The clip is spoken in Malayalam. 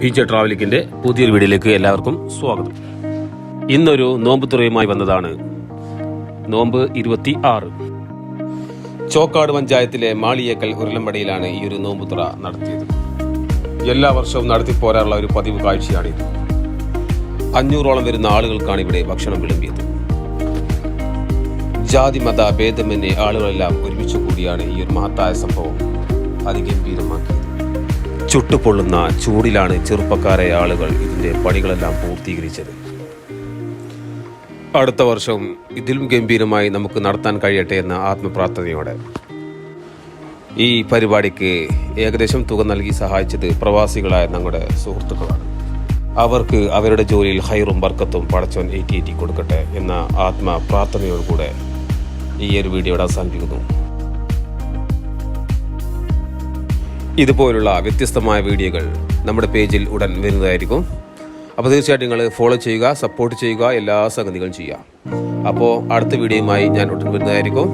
പി ജെ ട്രാവലിക്കിന്റെ പുതിയൊരു വീഡിയോയിലേക്ക് എല്ലാവർക്കും സ്വാഗതം. ഇന്നൊരു നോമ്പ് തുറയുമായി വന്നതാണ്. നോമ്പ് ഇരുപത്തി ആറ് ചോക്കാട് പഞ്ചായത്തിലെ മാളിയേക്കൽ ഉരുളമ്പടിയിലാണ് ഈ ഒരു നോമ്പ് തുറ നടത്തിയത്. എല്ലാ വർഷവും നടത്തി പോരാറുള്ള ഒരു പതിവ് കാഴ്ചയാണിത് അഞ്ഞൂറോളം വരുന്ന ആളുകൾക്കാണ് ഇവിടെ ഭക്ഷണം വിളമ്പിയത്. ജാതി മത ഭേദമന്യേ ആളുകളെല്ലാം ഒരുമിച്ച് കൂടിയാണ് ഈ ഒരു മഹത്തായ സംഭവം അതിഗംഭീരമാക്കിയത്. ചുട്ടുപൊള്ളുന്ന ചൂടിലാണ് ചെറുപ്പക്കാരെ ആളുകൾ ഇതിന്റെ പണികളെല്ലാം പൂർത്തീകരിച്ചത്. അടുത്ത വർഷം ഇതിലും ഗംഭീരമായി നമുക്ക് നടത്താൻ കഴിയട്ടെ എന്ന ആത്മപ്രാർത്ഥനയോടെ. ഈ പരിപാടിക്ക് ഏകദേശം തുക നൽകി സഹായിച്ചത് പ്രവാസികളായ ഞങ്ങളുടെ സുഹൃത്തുക്കളാണ്. അവർക്ക് അവരുടെ ജോലിയിൽ ഹൈറും വർക്കത്തും പടച്ചോൻ ഏറ്റി കൊടുക്കട്ടെ എന്ന ആത്മപ്രാർത്ഥനയോടുകൂടെ ഈ ഒരു വീഡിയോ ഇവിടെ അവസാനിപ്പിക്കുന്നു. ഇതുപോലുള്ള വ്യത്യസ്തമായ വീഡിയോകൾ നമ്മുടെ പേജിൽ ഉടൻ വരുന്നതായിരിക്കും. അപ്പോൾ തീർച്ചയായിട്ടും നിങ്ങൾ ഫോളോ ചെയ്യുക സപ്പോർട്ട് ചെയ്യുക എല്ലാ സംഗതികളും ചെയ്യുക അപ്പോൾ അടുത്ത വീഡിയോയുമായി ഞാൻ ഉടൻ വരുന്നതായിരിക്കും.